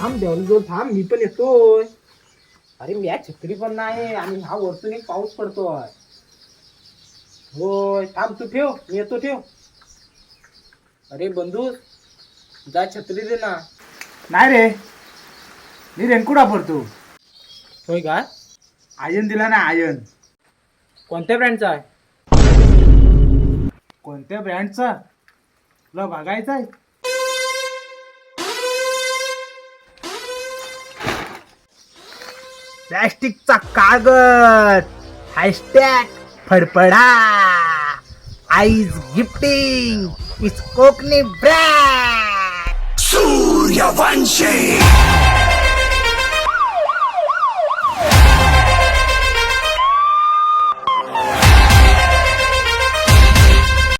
थांब देऊन जो थांब मी पण येतोय. अरे मी या छत्री पण नाही आणि हा वरतून एक पाऊस पडतोय. होय थांब तू ठेव मी येतो ठेव. अरे बंधू जा छत्री दे ना. नाही रे. मी रेनकोट वापरतो. होय का? आयन दिला ना आयन. कोणत्या ब्रँडचा आहे? कोणत्या ब्रँडचा? तुला बघायचा आहे प्लॅस्टिकचा कागद हॅशटॅग फडफडा eyes gifting is Kokani brand Suryavanshi!